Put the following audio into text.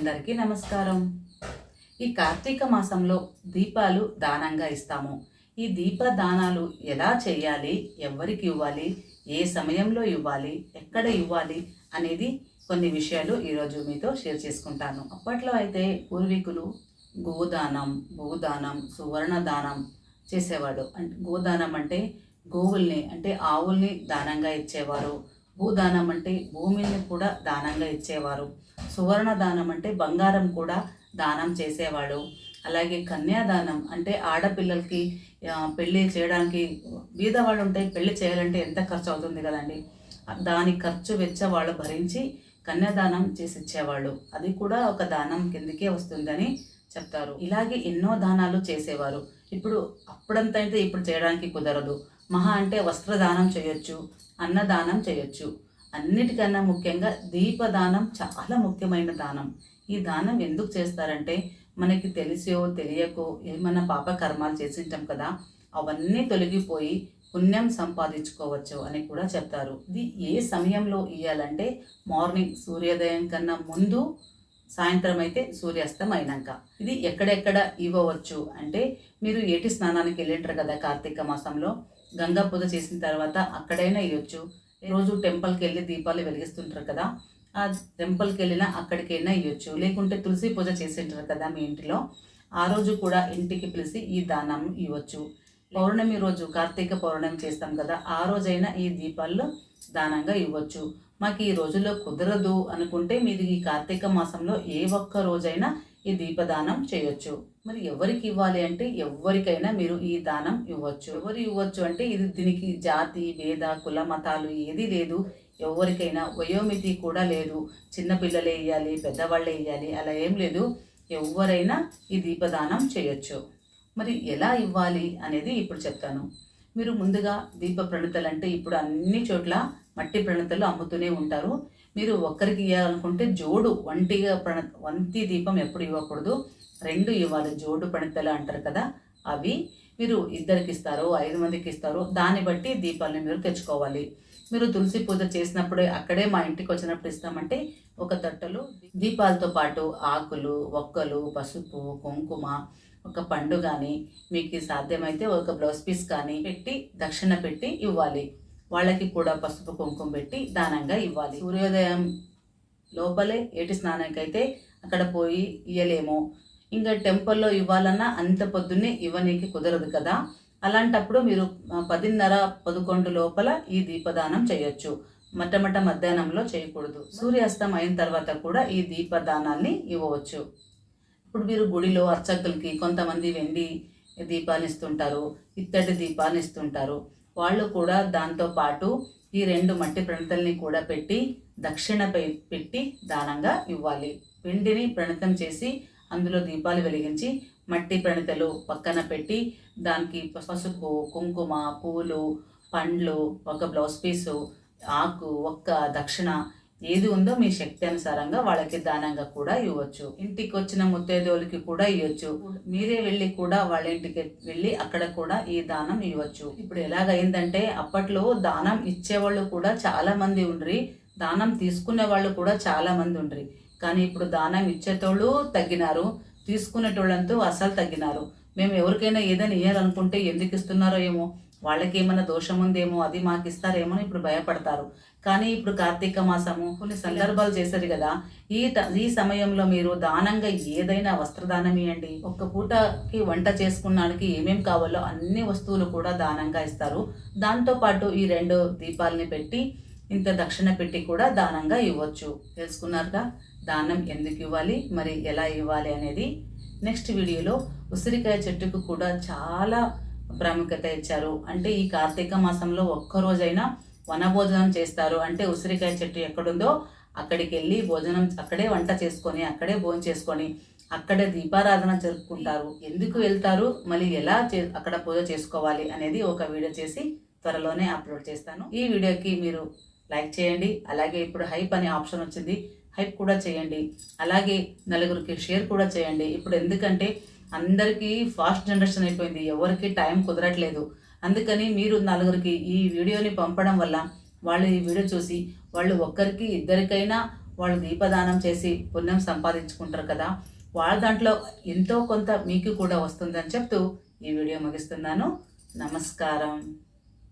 అందరికీ నమస్కారం. ఈ కార్తీక మాసంలో దీపాలు దానంగా ఇస్తాము. ఈ దీప దానాలు ఎలా చేయాలి? ఎవరికి ఇవ్వాలి? ఏ సమయంలో ఇవ్వాలి? ఎక్కడ ఇవ్వాలి? అనేది కొన్ని విషయాలు ఈరోజు మీతో షేర్ చేసుకుంటాను. అప్పట్లో అయితే పూర్వీకులు గోదానం భూదానం సువర్ణ దానం చేసేవాడు. అంటే గోదానం అంటే గోవుల్ని అంటే ఆవుల్ని దానంగా ఇచ్చేవారు. భూదానం అంటే భూమిని కూడా దానంగా ఇచ్చేవారు. సువర్ణ దానం అంటే బంగారం కూడా దానం చేసేవాడు. అలాగే కన్యాదానం అంటే ఆడపిల్లలకి పెళ్ళి చేయడానికి బీదవాళ్ళు ఉంటే పెళ్ళి చేయాలంటే ఎంత ఖర్చు అవుతుంది కదండి? దాని ఖర్చు వెచ్చ వాళ్ళు భరించి కన్యాదానం చేసి ఇచ్చేవాళ్ళు. అది కూడా ఒక దానం కిందకే వస్తుందని చెప్తారు. ఇలాగే ఎన్నో దానాలు చేసేవారు. ఇప్పుడు అప్పుడంత అయితే ఇప్పుడు చేయడానికి కుదరదు. మహా అంటే వస్త్రదానం చేయొచ్చు అన్నదానం చేయొచ్చు. అన్నిటికన్నా ముఖ్యంగా దీపదానం చాలా ముఖ్యమైన దానం. ఈ దానం ఎందుకు చేస్తారంటే మనకి తెలిసో తెలియకో ఏమైనా పాప కర్మాలు చేసింటాం కదా అవన్నీ తొలగిపోయి పుణ్యం సంపాదించుకోవచ్చు అని కూడా చెప్తారు. ఇది ఏ సమయంలో ఇవ్వాలంటే మార్నింగ్ సూర్యోదయం కన్నా ముందు సాయంత్రం అయితే సూర్యాస్తం అయినాక. ఇది ఎక్కడెక్కడ ఇవ్వవచ్చు అంటే మీరు ఏటి స్నానానికి వెళ్ళింటారు కదా కార్తీక మాసంలో గంగా పూజ చేసిన తర్వాత అక్కడైనా ఇవ్వచ్చు రోజు టెంపుల్కి వెళ్ళి దీపాలు వెలిగిస్తుంటారు కదా ఆ టెంపుల్కి వెళ్ళినా అక్కడికైనా ఇవ్వచ్చు లేకుంటే తులసి పూజ చేసింటారు కదా మీ ఇంటిలో ఆ రోజు కూడా ఇంటికి పిలిచి ఈ దానం ఇవ్వచ్చు. పౌర్ణమి రోజు కార్తీక పౌర్ణమి చేస్తాం కదా ఆ రోజైనా ఈ దీపాల్లో దానంగా ఇవ్వచ్చు. మాకు ఈ రోజుల్లో కుదరదు అనుకుంటే మీరు ఈ కార్తీక మాసంలో ఏ ఒక్క రోజైనా ఈ దీపదానం చేయొచ్చు. మరి ఎవరికి ఇవ్వాలి అంటే ఎవరికైనా మీరు ఈ దానం ఇవ్వచ్చు. ఎవరు ఇవ్వచ్చు అంటే ఇది దీనికి జాతి భేద కుల మతాలు ఏది లేదు. ఎవరికైనా వయోమితి కూడా లేదు. చిన్నపిల్లలే ఇవ్వాలి పెద్దవాళ్ళే ఇవ్వాలి అలా ఏం లేదు. ఎవరైనా ఈ దీపదానం చేయొచ్చు. మరి ఎలా ఇవ్వాలి అనేది ఇప్పుడు చెప్తాను. మీరు ముందుగా దీప ప్రణితలు అంటే ఇప్పుడు అన్ని చోట్ల మట్టి ప్రణితలు అమ్ముతూనే ఉంటారు. మీరు ఒక్కరికి ఇవ్వాలనుకుంటే జోడు వంటిగా ప్రణ వంతి దీపం ఎప్పుడు ఇవ్వకూడదు. రెండు ఇవ్వాలి జోడు ప్రణితలు అంటారు కదా అవి. మీరు ఇద్దరికి ఇస్తారు ఐదు మందికి ఇస్తారు దాన్ని బట్టి దీపాలను మీరు తెచ్చుకోవాలి. మీరు తులసి పూజ చేసినప్పుడే అక్కడే మా ఇంటికి వచ్చినప్పుడు ఇస్తామంటే ఒక తట్టలో దీపాలతో పాటు ఆకులు ఒక్కలు పసుపు కుంకుమ ఒక పండు కానీ మీకు సాధ్యమైతే ఒక బ్లౌజ్ పీస్ కానీ పెట్టి దక్షిణ పెట్టి ఇవ్వాలి. వాళ్ళకి కూడా పసుపు కుంకుమ పెట్టి దానంగా ఇవ్వాలి. సూర్యోదయం లోపలే ఏటి స్నానానికైతే అక్కడ పోయి ఇయ్యలేము. ఇంకా టెంపుల్లో ఇవ్వాలన్నా అంత పొద్దున్నే ఇవ్వనీకి కుదరదు కదా. అలాంటప్పుడు మీరు పదిన్నర పదకొండు లోపల ఈ దీపదానం చేయొచ్చు. మట్టమట్ట మధ్యాహ్నంలో చేయకూడదు. సూర్యాస్తం అయిన తర్వాత కూడా ఈ దీపదానాన్ని ఇవ్వవచ్చు. ఇప్పుడు మీరు గుడిలో అర్చకులకి కొంతమంది వెండి దీపాలు ఇస్తుంటారు ఇత్తడి దీపాలు ఇస్తుంటారు. వాళ్ళు కూడా దాంతో పాటు ఈ రెండు మట్టి ప్రణితల్ని కూడా పెట్టి దక్షిణపై పెట్టి దానంగా ఇవ్వాలి. వెండిని ప్రణితం చేసి అందులో దీపాలు వెలిగించి మట్టి ప్రణితలు పక్కన పెట్టి దానికి పసుపు కుంకుమ పూలు పండ్లు ఒక బ్లౌజ్ పీసు ఆకు ఒక్క దక్షిణ ఏది ఉందో మీ శక్తి అనుసారంగా వాళ్ళకి దానంగా కూడా ఇవ్వచ్చు. ఇంటికి వచ్చిన ముత్తైదోళ్ళకి కూడా ఇవ్వచ్చు మీరే వెళ్ళి కూడా వాళ్ళ ఇంటికి వెళ్ళి అక్కడ కూడా ఈ దానం ఇవ్వచ్చు. ఇప్పుడు ఎలాగైందంటే అప్పట్లో దానం ఇచ్చేవాళ్ళు కూడా చాలా మంది ఉండ్రి. దానం తీసుకునే వాళ్ళు కూడా చాలా మంది ఉండ్రి. కానీ ఇప్పుడు దానం ఇచ్చేటోళ్ళు తగ్గినారు. తీసుకునేటోళ్ళంతా అసలు తగ్గినారు. మేము ఎవరికైనా ఏదైనా ఇవ్వాలనుకుంటే ఎందుకు ఇస్తున్నారో ఏమో. వాళ్ళకి ఏమైనా దోషం ఉందేమో అది మాకు ఇస్తారేమో అని ఇప్పుడు భయపడతారు. కానీ ఇప్పుడు కార్తీక మాసము కొన్ని సందర్భాలు చేశారు కదా ఈ ట- ఈ సమయంలో మీరు దానంగా ఏదైనా వస్త్రదానం ఇవ్వండి ఒక్క పూటకి వంట చేసుకున్నానికి ఏమేం కావాలో అన్ని వస్తువులు కూడా దానంగా ఇస్తారు. దాంతోపాటు ఈ రెండు దీపాలని పెట్టి ఇంత దక్షిణ పెట్టి కూడా దానంగా ఇవ్వచ్చు. తెలుసుకున్నారుగా? దానం ఎందుకు ఇవ్వాలి? మరి ఎలా ఇవ్వాలి అనేది. నెక్స్ట్ వీడియోలో ఉసిరికాయ చెట్టుకు కూడా చాలా ప్రాముఖ్యత ఇచ్చారు. అంటే ఈ కార్తీక మాసంలో ఒక్క రోజైనా వనభోజనం చేస్తారు. అంటే ఉసిరికాయ చెట్టు ఎక్కడుందో అక్కడికి వెళ్ళి భోజనం అక్కడే వంట చేసుకొని అక్కడే భోజనం చేసుకొని అక్కడే దీపారాధన జరుపుకుంటారు. ఎందుకు వెళ్తారు? మళ్ళీ ఎలా చే అక్కడ పూజ చేసుకోవాలి అనేది ఒక వీడియో చేసి త్వరలోనే అప్లోడ్ చేస్తాను. ఈ వీడియోకి మీరు లైక్ చేయండి. అలాగే ఇప్పుడు హైప్ అనే ఆప్షన్ వచ్చింది. హైప్ కూడా చేయండి. అలాగే నలుగురికి షేర్ కూడా చేయండి. ఇప్పుడు ఎందుకంటే అందరికీ ఫాస్ట్ జనరేషన్ అయిపోయింది. ఎవరికి టైం కుదరట్లేదు. అందుకని మీరు నలుగురికి ఈ వీడియోని పంపడం వల్ల వాళ్ళు ఈ వీడియో చూసి వాళ్ళు ఒక్కరికి ఇద్దరికైనా వాళ్ళు దీపదానం చేసి పుణ్యం సంపాదించుకుంటారు కదా. వాళ్ళ దాంట్లో ఎంతో కొంత మీకు కూడా వస్తుందని చెప్తూ ఈ వీడియో ముగిస్తున్నాను. నమస్కారం.